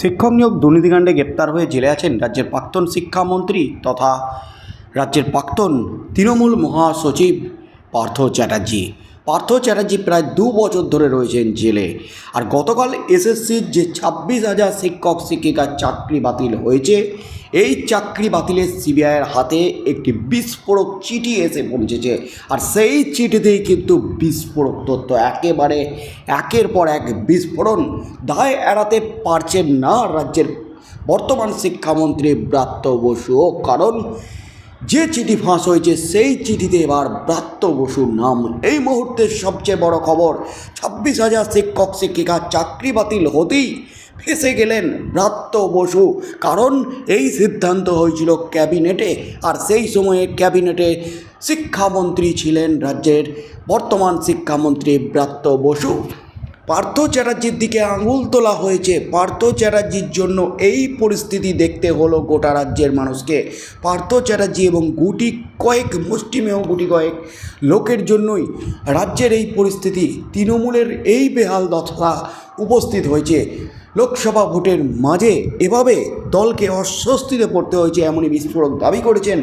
শিক্ষক নিয়োগ দুর্নীতিকাণ্ডে গ্রেপ্তার হয়ে জেলে আছেন রাজ্যের প্রাক্তন শিক্ষামন্ত্রী তথা রাজ্যের প্রাক্তন তৃণমূল মহাসচিব পার্থ চ্যাটার্জি। পার্থ চ্যাটার্জি প্রায় দু বছর ধরে রয়েছেন জেলে। আর গতকাল এসএসসির যে ছাব্বিশ হাজার শিক্ষক, শিক্ষিকার চাকরি বাতিল হয়েছে এই চাকরি বাতিলের সিবিআইয়ের হাতে একটি বিস্ফোরক চিঠি এসে পৌঁছেছে। আর সেই চিঠিতেই কিন্তু বিস্ফোরক তথ্য একেবারে একের পর এক বিস্ফোরণ দায় এড়াতে পারছেন না রাজ্যের বর্তমান শিক্ষামন্ত্রী ব্রাত্য বসু। কারণ, যে চিঠি ফাঁস হয়েছে সেই চিঠিতে এবার ব্রাত্য বসুর নাম। এই মুহূর্তের সবচেয়ে বড় খবর, ছাব্বিশ হাজার শিক্ষক, শিক্ষিকা চাকরি বাতিল হতেই ফেসে গেলেন ব্রাত্য বসু। কারণ এই সিদ্ধান্ত হয়েছিল ক্যাবিনেটে, আর সেই সময়ে ক্যাবিনেটে শিক্ষামন্ত্রী ছিলেন রাজ্যের বর্তমান শিক্ষামন্ত্রী ব্রাত্য বসু। পার্থ চ্যাটার্জির দিকে আঙুল তোলা হয়েছে। পার্থ চ্যাটার্জির জন্য এই পরিস্থিতি দেখতে হলো গোটা রাজ্যের মানুষকে। পার্থ চ্যাটার্জি এবং গুটি কয়েক মুষ্টিমেয় গুটি কয়েক লোকের জন্যই রাজ্যের এই পরিস্থিতি তৃণমূলের এই বেহাল দশা উপস্থিত হয়েছে। লোকসভা ভোটের মাঝে এভাবে দলকে অস্বস্তিতে পড়তে হয়েছে এমনই বিস্ফোরক দাবি করেছেন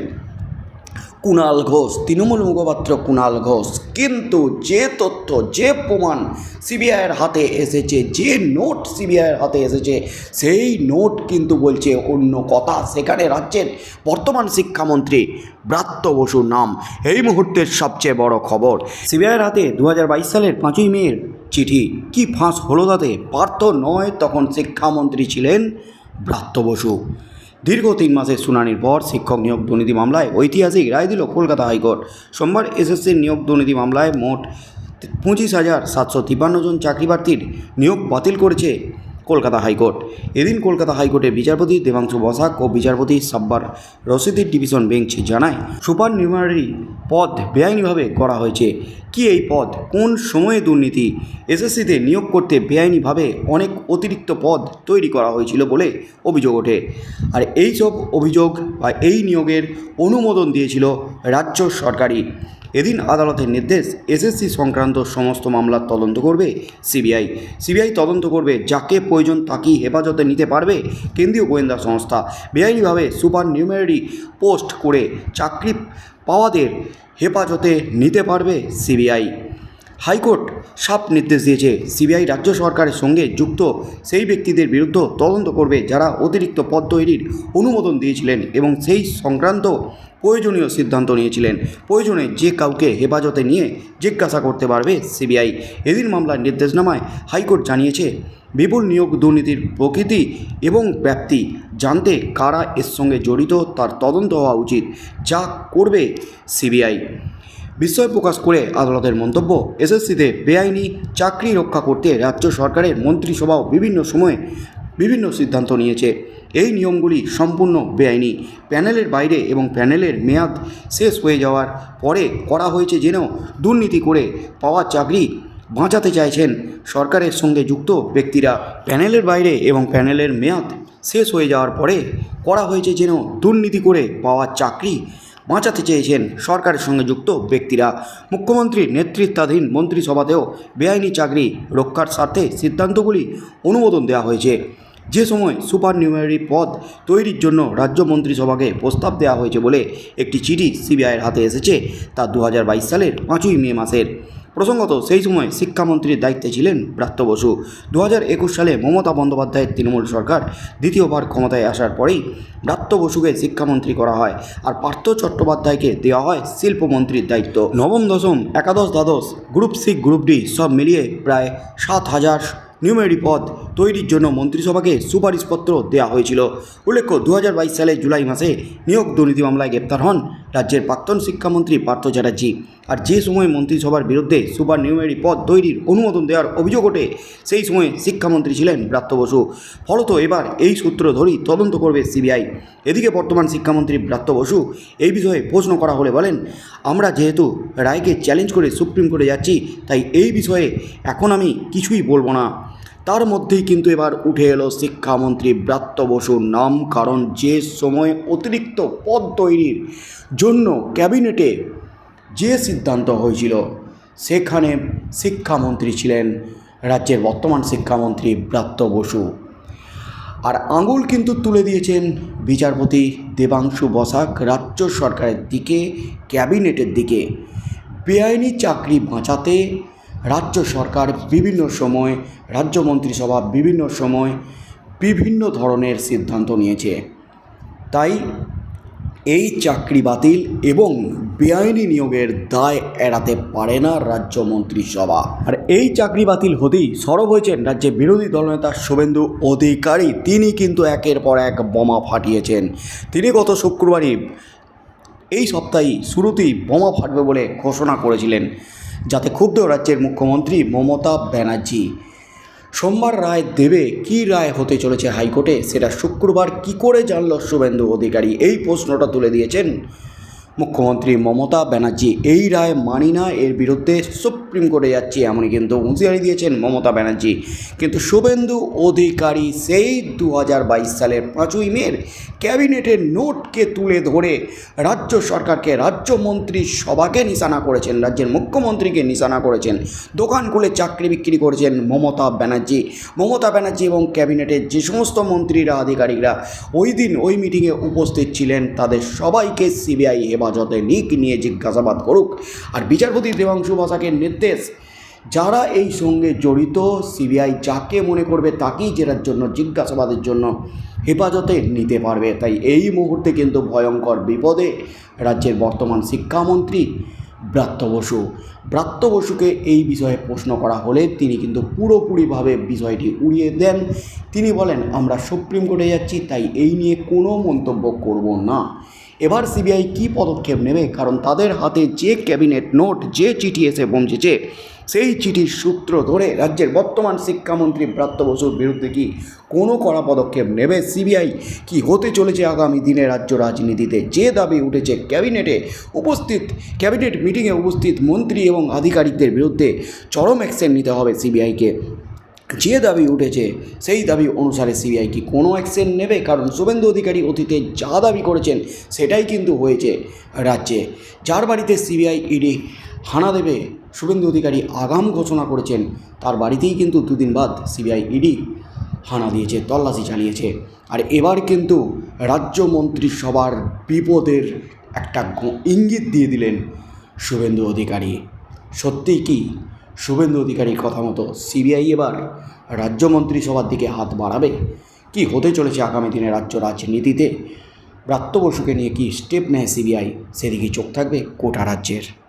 কুণাল ঘোষ, তৃণমূল মুখপাত্র কুণাল ঘোষ। কিন্তু যে তথ্য, যে প্রমাণ সিবিআইয়ের হাতে এসেছে, যে নোট সিবিআইয়ের হাতে এসেছে, সেই নোট কিন্তু বলছে অন্য কথা। সেখানে রাজ্যের বর্তমান শিক্ষামন্ত্রী ব্রাত্য বসুর নাম। এই মুহূর্তের সবচেয়ে বড় খবর, সিবিআইয়ের হাতে দু হাজার বাইশ সালের পাঁচই মেয়ের চিঠি। কি ফাঁস হলো তাতে? পার্থ নয় তখন শিক্ষামন্ত্রী ছিলেন ব্রাত্য বসু। দীর্ঘ তিন মাসের শুনানির পর শিক্ষক নিয়োগ দুর্নীতি মামলায় ঐতিহাসিক রায় দিল কলকাতা হাইকোর্ট। সোমবার এসএসসির নিয়োগ দুর্নীতি মামলায় মোট পঁচিশ হাজার সাতশো তিপ্পান্ন জন চাকরি প্রার্থীর নিয়োগ বাতিল করেছে কলকাতা হাইকোর্ট। এদিন কলকাতা হাইকোর্টের বিচারপতি দেবাংশু বসাক ও বিচারপতি সাব্বার রশিদের ডিভিশন বেঞ্চ জানায়, সুপার নিউমারি পদ বেআইনিভাবে করা হয়েছে। কি এই পদ? কোন সময়ে দুর্নীতি? এসএসসিতে নিয়োগ করতে বেআইনিভাবে অনেক অতিরিক্ত পদ তৈরি করা হয়েছিল বলে অভিযোগ ওঠে। আর এই সব অভিযোগ বা এই নিয়োগের অনুমোদন দিয়েছিল রাজ্য সরকারই। এদিন আদালতের নির্দেশ, এসএসসি সংক্রান্ত সমস্ত মামলার তদন্ত করবে সিবিআই। সিবিআই তদন্ত করবে যাকে প্রয়োজন তাকেই হেফাজতে নিতে পারবে কেন্দ্রীয় গোয়েন্দা সংস্থা। বেআইনিভাবে সুপার নিউমেরি পোস্ট করে চাকরি পাওয়াদের হেফাজতে নিতে পারবে সিবিআই। হাইকোর্ট সাপ নির্দেশ দিয়েছে। সিবিআই রাজ্য সরকারের সঙ্গে যুক্ত সেই ব্যক্তিদের বিরুদ্ধে তদন্ত করবে যারা অতিরিক্ত পদ তৈরির অনুমোদন দিয়েছিলেন এবং সেই সংক্রান্ত প্রয়োজনীয় সিদ্ধান্ত নিয়েছিলেন। প্রয়োজনে যে কাউকে হেফাজতে নিয়ে জিজ্ঞাসা করতে পারবে সিবিআই। এদিন মামলার নির্দেশনামায় হাইকোর্ট জানিয়েছে, বিপুল নিয়োগ দুর্নীতির প্রকৃতি এবং ব্যাপ্তি জানতে কারা এর সঙ্গে জড়িত তার তদন্ত হওয়া উচিত। যা করবে সিবিআই। বিস্ময় প্রকাশ করে আদালতের মন্তব্য, এসএসসিতে বেআইনি চাকরি রক্ষা করতে রাজ্য সরকারের মন্ত্রিসভাও বিভিন্ন সময়ে বিভিন্ন সিদ্ধান্ত নিয়েছে। এই নিয়মগুলি সম্পূর্ণ বেআইনি। প্যানেলের বাইরে এবং প্যানেলের মেয়াদ শেষ হয়ে যাওয়ার পরে করা হয়েছে জেনেও দুর্নীতি করে পাওয়া চাকরি বাঁচাতে চাইছেন সরকারের সঙ্গে যুক্ত ব্যক্তিরা। প্যানেলের বাইরে এবং প্যানেলের মেয়াদ শেষ হয়ে যাওয়ার পরে করা হয়েছে যেন দুর্নীতি করে পাওয়া চাকরি বাঁচাতে চেয়েছেন সরকারের সঙ্গে যুক্ত ব্যক্তিরা। মুখ্যমন্ত্রীর নেতৃত্বাধীন মন্ত্রিসভাতেও বেআইনি চাকরি রক্ষার স্বার্থে সিদ্ধান্তগুলি অনুমোদন দেওয়া হয়েছে। যে সময় সুপার নিউমারি পদ তৈরির জন্য রাজ্য মন্ত্রিসভাকে প্রস্তাব দেওয়া হয়েছে বলে একটি চিঠি সিবিআইয়ের হাতে এসেছে, তা দু হাজার বাইশ সালের পাঁচই মে মাসের। প্রসঙ্গত, সেই সময় শিক্ষামন্ত্রীর দায়িত্বে ছিলেন ব্রাত্য বসু। দু হাজার একুশ সালে মমতা বন্দ্যোপাধ্যায়ের তৃণমূল সরকার দ্বিতীয়বার ক্ষমতায় আসার পরেই ব্রাত্য বসুকে শিক্ষামন্ত্রী করা হয় আর পার্থ চট্টোপাধ্যায়কে দেওয়া হয় শিল্পমন্ত্রীর দায়িত্ব। নবম, দশম, একাদশ, দ্বাদশ, গ্রুপ সি, গ্রুপ ডি সব মিলিয়ে প্রায় সাত হাজার নিউমেরি পদ তৈরির জন্য মন্ত্রিসভাকে সুপারিশপত্র দেওয়া হয়েছিল। উল্লেখ্য দু সালের জুলাই মাসে নিয়োগ দুর্নীতি মামলায় গ্রেপ্তার হন রাজ্যের প্রাক্তন শিক্ষামন্ত্রী পার্থ চ্যাটার্জি। আর যে সময় মন্ত্রিসভার বিরুদ্ধে সুপার নিউমেরি পদ তৈরির অনুমোদন দেওয়ার অভিযোগ ওঠে, সেই সময় শিক্ষামন্ত্রী ছিলেন ব্রাত্য বসু। ফলত এবার এই সূত্র ধরেই তদন্ত করবে সিবিআই। এদিকে বর্তমান শিক্ষামন্ত্রী ব্রাত্য বসু এই বিষয়ে প্রশ্ন করা হলে বলেন, আমরা যেহেতু রায়কে চ্যালেঞ্জ করে সুপ্রিম কোর্টে যাচ্ছি, তাই এই বিষয়ে এখন আমি কিছুই বলব না। তার মধ্যেই কিন্তু এবার উঠে এলো শিক্ষামন্ত্রী ব্রাত্য বসুর নাম, কারণ যে সময় অতিরিক্ত পদ তৈরির জন্য ক্যাবিনেটে যে সিদ্ধান্ত হয়েছিল, সেখানে শিক্ষামন্ত্রী ছিলেন রাজ্যের বর্তমান শিক্ষামন্ত্রী ব্রাত্য বসু। আর আঙুল কিন্তু তুলে দিয়েছেন বিচারপতি দেবাংশু বসাক রাজ্য সরকারের দিকে, ক্যাবিনেটের দিকে। বেআইনি চাকরি বাঁচাতে রাজ্য সরকার বিভিন্ন সময়, রাজ্য মন্ত্রিসভা বিভিন্ন সময় বিভিন্ন ধরনের সিদ্ধান্ত নিয়েছে। তাই এই চাকরি বাতিল এবং বেআইনি নিয়োগের দায় এড়াতে পারে না রাজ্য মন্ত্রিসভা। আর এই চাকরি বাতিল হতেই সরব হয়েছেন রাজ্যে বিরোধী দলনেতা শুভেন্দু অধিকারী। তিনি কিন্তু একের পর এক বোমা ফাটিয়েছেন। তিনি গত শুক্রবারই এই সপ্তাহে শুরুতেই বোমা ফাটবে বলে ঘোষণা করেছিলেন। যাতে ক্ষুব্ধ রাজ্যের মুখ্যমন্ত্রী মমতা ব্যানার্জি। সোমবার রায় দেবে, কি রায় হতে চলেছে হাইকোর্টে, সেটা শুক্রবার কি করে জানল শুভেন্দু অধিকারী? এই প্রশ্নটা তুলে দিয়েছেন মুখ্যমন্ত্রী মমতা ব্যানার্জি এই রায় মানি না, এর বিরুদ্ধে সুপ্রিম কোর্টে যাচ্ছি এমনই কিন্তু হুঁশিয়ারি দিয়েছেন মমতা ব্যানার্জি। কিন্তু শুভেন্দু অধিকারী সেই দু হাজার বাইশ সালের পাঁচই মের ক্যাবিনেটের নোটকে তুলে ধরে রাজ্য সরকারকে রাজ্যমন্ত্রী সভাকে নিশানা করেছেন, রাজ্যের মুখ্যমন্ত্রীকে নিশানা করেছেন, দোকান খুলে চাকরি বিক্রি করেছেন মমতা ব্যানার্জি। মমতা ব্যানার্জি এবং ক্যাবিনেটের যে সমস্ত মন্ত্রীরা, আধিকারিকরা ওই দিন ওই মিটিংয়ে উপস্থিত ছিলেন, তাদের সবাইকে সিবিআই হেফাজতে নিক নিয়ে জিজ্ঞাসাবাদ করুক। আর বিচারপতি দেবাংশু ভাষাকে নির্দেশ, যারা এই সঙ্গে জড়িত, সিবিআই যাকে মনে করবে তাকেই জেরার জন্য, জিজ্ঞাসাবাদের জন্য হেফাজতে নিতে পারবে। তাই এই মুহূর্তে কিন্তু ভয়ঙ্কর বিপদে রাজ্যের বর্তমান শিক্ষামন্ত্রী ব্রাত্য বসু। ব্রাত্য বসুকে এই বিষয়ে প্রশ্ন করা হলে তিনি কিন্তু পুরোপুরিভাবে বিষয়টি উড়িয়ে দেন। তিনি বলেন, আমরা সুপ্রিম কোর্টে যাচ্ছি, তাই এই নিয়ে কোনো মন্তব্য করব না। এবার সিবিআই কী পদক্ষেপ নেবে? কারণ তাদের হাতে যে ক্যাবিনেট নোট, যে চিঠি এসে পৌঁছেছে সেই চিঠির সূত্র ধরে রাজ্যের বর্তমান শিক্ষামন্ত্রী ব্রাত্য বসুর বিরুদ্ধে কি কোনো কড়া পদক্ষেপ নেবে সিবিআই? কি হতে চলেছে আগামী দিনে রাজ্য রাজনীতিতে? যে দাবি উঠেছে ক্যাবিনেটে উপস্থিত, ক্যাবিনেট মিটিংয়ে উপস্থিত মন্ত্রী এবং আধিকারিকদের বিরুদ্ধে চরম অ্যাকশন নিতে হবে সিবিআইকে। যে দাবি উঠেছে, সেই দাবি অনুসারে সিবিআই কি কোনো অ্যাকশন নেবে, কারণ শুভেন্দু অধিকারী অতীতে যা দাবি করেছেন, সেটাই কিন্তু হয়েছে রাজ্যে। যার বাড়িতে সিবিআই ইডি হানা দেবে, শুভেন্দু অধিকারী আগাম ঘোষণা করেছেন, তার বাড়িতেই কিন্তু দুদিন বাদ সিবিআই ইডি হানা দিয়েছে, তল্লাশি চালিয়েছে। আর এবার কিন্তু রাজ্য মন্ত্রিসভার বিপদের একটা ইঙ্গিত দিয়ে দিলেন শুভেন্দু অধিকারী। সত্যিই কি শুভেন্দু অধিকারীর কথা মতো সিবিআই এবার রাজ্য মন্ত্রিসভার দিকে হাত বাড়াবে। কি হতে চলেছে আগামী দিনে রাজ্য রাজনীতিতে? ব্রাত্য বসুকে নিয়ে কি স্টেপ নেয় সিবিআই? সেদিকে চোখ থাকবে কোটা রাজ্যের।